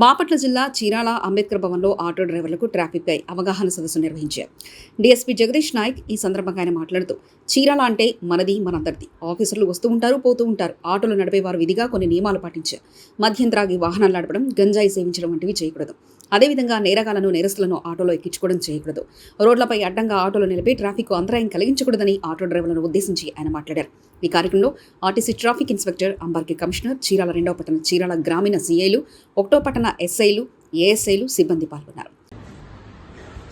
బాపట్ల జిల్లా చీరాల అంబేద్కర్ భవన్లో ఆటో డ్రైవర్లకు ట్రాఫిక్పై అవగాహన సదస్సు నిర్వహించారు. డీఎస్పీ జగదీష్ నాయక్ ఈ సందర్భంగా ఆయన మాట్లాడుతూ చీరాల అంటే మనది మనందరిది. ఆఫీసర్లు వస్తూ ఉంటారు పోతూ ఉంటారు. ఆటోలు నడిపేవారు విధిగా కొన్ని నియమాలు పాటించారు. మద్యం త్రాగి వాహనాలు నడపడం గంజాయి సేవించడం వంటివి చేయకూడదు. అదేవిధంగా నేరగాలను నేరస్తులను ఆటోలో ఎక్కించుకోవడం చేయకూడదు. రోడ్లపై అడ్డంగా ఆటోలు నిలిపి ట్రాఫిక్ అంతరాయం కలిగించకూడదని ఆటో డ్రైవర్లను ఉద్దేశించి ఆయన మాట్లాడారు. ఈ కార్యక్రమంలో ఆర్టీసీ ట్రాఫిక్ ఇన్స్పెక్టర్ అంబార్కి కమిషనర్ చీరాల రెండవ పట్టణ చీరాల గ్రామీణ సీఐలు ఒకటో పట్టణ ఎస్ఐలు ఏఎస్ఐలు సిబ్బంది పాల్గొన్నారు.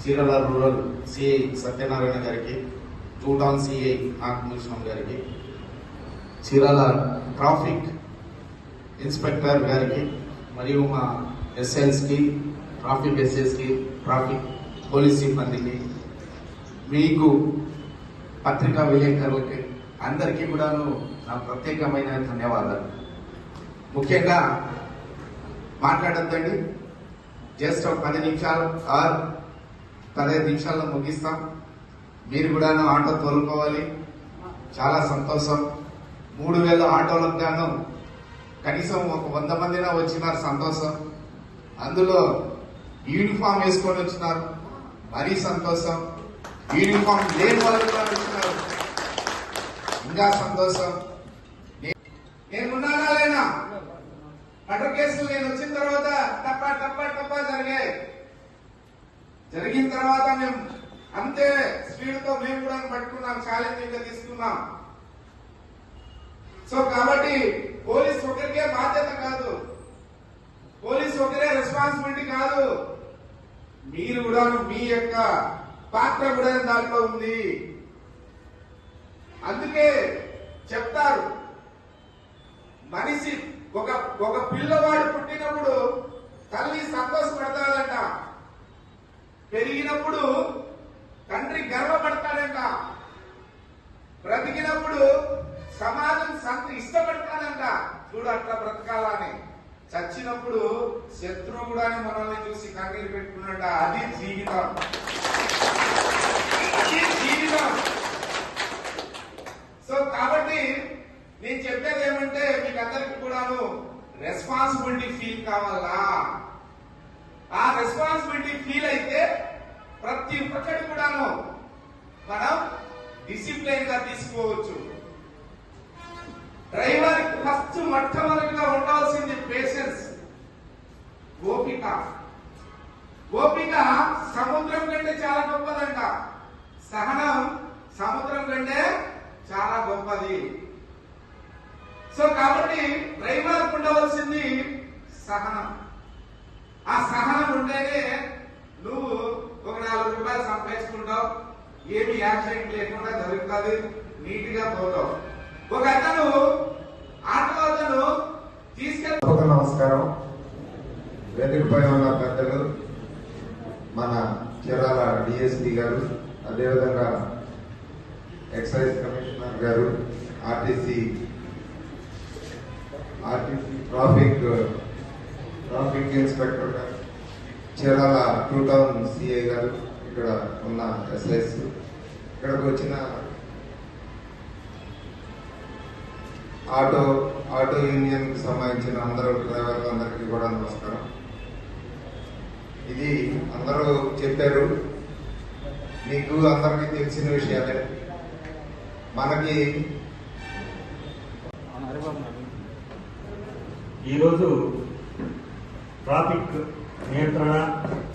చీరాల రూరల్ సిఐ సత్యనారాయణ గారికి టూటాన్ సిఐ నాగభూషణం గారికి చీరాల ట్రాఫిక్ ఇన్స్పెక్టర్ గారికి మరియు మా ఎస్ఎల్స్కి ట్రాఫిక్ ఎస్ఎస్కి ట్రాఫిక్ పోలీస్ సిబ్బందికి మీకు పత్రికా విలేకరులకి అందరికీ కూడాను నా ప్రత్యేకమైన ధన్యవాదాలు. ముఖ్యంగా మాట్లాడొద్దండి. జస్ట్ ఒక పది నిమిషాలు ఆర్ పదిహేను నిమిషాల్లో ముగిస్తాం. మీరు కూడా ఆటో తోలుకోవాలి. చాలా సంతోషం. మూడు వేల ఆటోలకు గాను కనీసం ఒక వంద మందినా వచ్చినారు సంతోషం. అందులో యూనిఫామ్ వేసుకొని వచ్చినారు. మరీ సంతోషం. యూనిఫామ్ లేని వాళ్ళు కూడా వచ్చినారు ఇంకా సంతోషం. నేను నేనున్నానా లేనా? మటర్ కేసులు నేను వచ్చిన తర్వాత తప్ప తప్ప తప్ప జరిగాయి. జరిగిన తర్వాత మేము అంతే స్పీడ్తో మేము కూడా పట్టుకున్నాం ఛాలెంజింగ్గా తీసుకున్నాం. సో కాబట్టి పోలీస్ ఒకరికే బాధ్యత కాదు. పోలీస్ ఒకరే రెస్పాన్సిబిలిటీ కాదు. మీరు కూడా మీ యొక్క పాత్ర కూడా దాంట్లో ఉంది. అందుకే చెప్తారు మనిషి ఒక ఒక పిల్లవాడు పుట్టినప్పుడు తల్లి సంతోషపడతాడంట. పెరిగినప్పుడు తండ్రి గర్వపడతాడంట. బ్రతికినప్పుడు సమాజం సంత ఇష్టపడతాడంట. చూడు అట్లా బ్రతకాలని. చచ్చినప్పుడు శత్రువు కూడా మనల్ని చూసి కన్నీరు పెట్టుకున్నట అది జీవితం. అది జీవితం. సో కాబట్టి నేను చెప్పేది ఏమంటే మీకు అందరికి కూడాను రెస్పాన్సిబిలిటీ ఫీల్ కావాలా? ఆ రెస్పాన్సిబిలిటీ ఫీల్ అయితే ప్రతి ఒక్కటి కూడాను మనం డిసిప్లైన్గా తీసుకోవచ్చు. డ్రైవర్ ఫస్ట్ మొట్టమొదటిగా ఉండాల్సింది గోపిక. ఓపిక ఓపిక సముద్రం కంటే చాలా గొప్పదంట. సహనం సముద్రం కంటే చాలా గొప్పది. సో కాబట్టి డ్రైవర్ ఉండవలసింది సహనం. ఆ సహనం ఉంటేనే నువ్వు ఒక నాలుగు రూపాయలు సంపాదించుకుంటావు ఏమి యాక్సిడెంట్ లేకుండా జరుగుతుంది నీట్గా పోతావు. ఒక అతను ఆటో అతను తీసుకెళ్ళి నమస్కారం. వేదికపై ఉన్న పెద్దలు మన చీరాల డిఎస్పీ గారు అదేవిధంగా ఎక్సైజ్ కమిషనర్ గారు RTC RTC traffic traffic inspector గారు చీరాల టూ టౌన్ సిఐ గారు ఇక్కడ ఉన్న ఎస్ఐస్ ఇక్కడికి వచ్చిన ఆటో ఆటో యూనియన్కి సంబంధించిన అందరూ డ్రైవర్లు అందరికీ కూడా నమస్కారం. ఇది అందరూ చెప్పారు. మీకు అందరికీ తెలిసిన విషయాలే. మనకి ఈరోజు ట్రాఫిక్ నియంత్రణ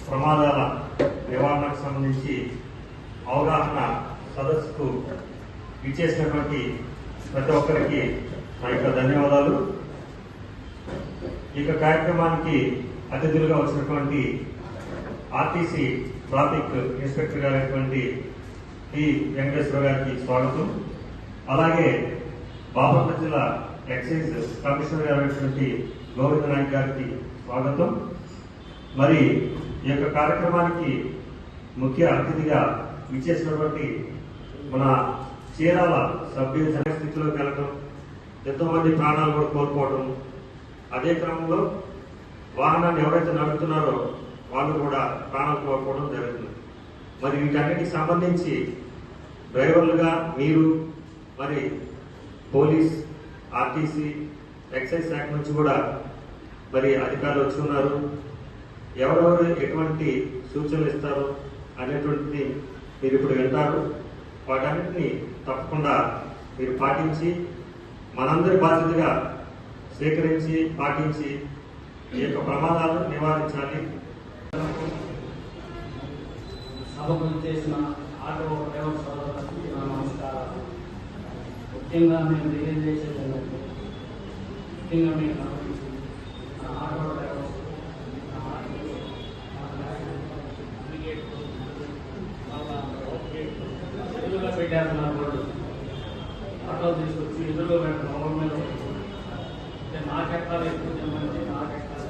ప్రమాదాల నివారణకు సంబంధించి అవగాహన సదస్సుకు ఇచ్చేసినటువంటి ప్రతి ఒక్కరికి నా యొక్క ధన్యవాదాలు. ఈ యొక్క కార్యక్రమానికి అతిథులుగా వచ్చినటువంటి ఆర్టీసీ ట్రాఫిక్ ఇన్స్పెక్టర్ గారైనటువంటి పి వెంకటేశ్వర గారికి స్వాగతం. అలాగే బాపట్ల జిల్లా ఎక్సైజ్ కమిషనర్ గారైనటువంటి గోవింద నాయక్ గారికి స్వాగతం. మరి ఈ యొక్క కార్యక్రమానికి ముఖ్య అతిథిగా విచ్చేసినటువంటి మన చీరాల సభ్యుల డివిజన్ స్థితిలోకి వెళ్ళడం ఎంతో మంది ప్రాణాలు కూడా కోల్పోవడం అదే క్రమంలో వాహనాన్ని ఎవరైతే నడుపుతున్నారో వాళ్ళు కూడా ప్రాణాలు కోల్పోవడం జరుగుతుంది. మరి వీటన్నిటికి సంబంధించి డ్రైవర్లుగా మీరు మరి పోలీస్ ఆర్టీసీ ఎక్సైజ్ శాఖ నుంచి కూడా మరి అధికారులు వచ్చి ఉన్నారు. ఎవరెవరు ఎటువంటి సూచనలు ఇస్తారు అనేటువంటిది మీరు ఇప్పుడు వింటారు. వాటన్నిటిని తప్పకుండా మీరు పాటించి మనందరి బాధ్యతగా స్వీకరించి పాటించి ఈ యొక్క ప్రమాదాలను నివారించాలి. సభకు చేసిన ఆటో డ్రైవర్ సోదరులకు నా నమస్కారాలు. ముఖ్యంగా మేము తెలియజేసేది ఏంటంటే ముఖ్యంగా మేము గమనించి నా ఆటో డ్రైవర్స్ నా ఆటో నా పెట్టేస్తున్నారు రోడ్డు. ఆటో తీసుకొచ్చి ఎదురుగా పెట్టిన రోడ్డు మీద అంటే నాకెక్కాలి ఎక్కువ తెమ్మంటే నాకెక్కాలి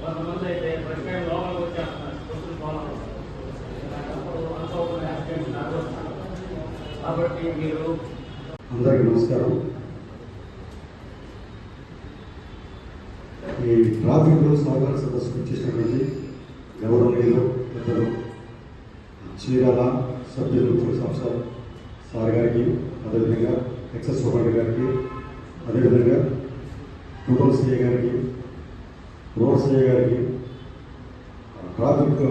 కొంతమంది అయితే ప్రతి లోపలికి వచ్చారు. కాబట్టి మీరు అందరికీ నమస్కారం. ఈ ట్రాఫిక్ రూల్స్ అవగాహన సదస్సుకు వచ్చేసినటువంటి గౌరవనీయులు పెద్దలు చీరాల సభ్యులు సంస్థ సార్ గారికి అదేవిధంగా ఎక్సెస్ సూపరింటెండెంట్ గారికి అదేవిధంగా టూటల్ సిఏ గారికి రోడ్ సిఏ గారికి ట్రాఫిక్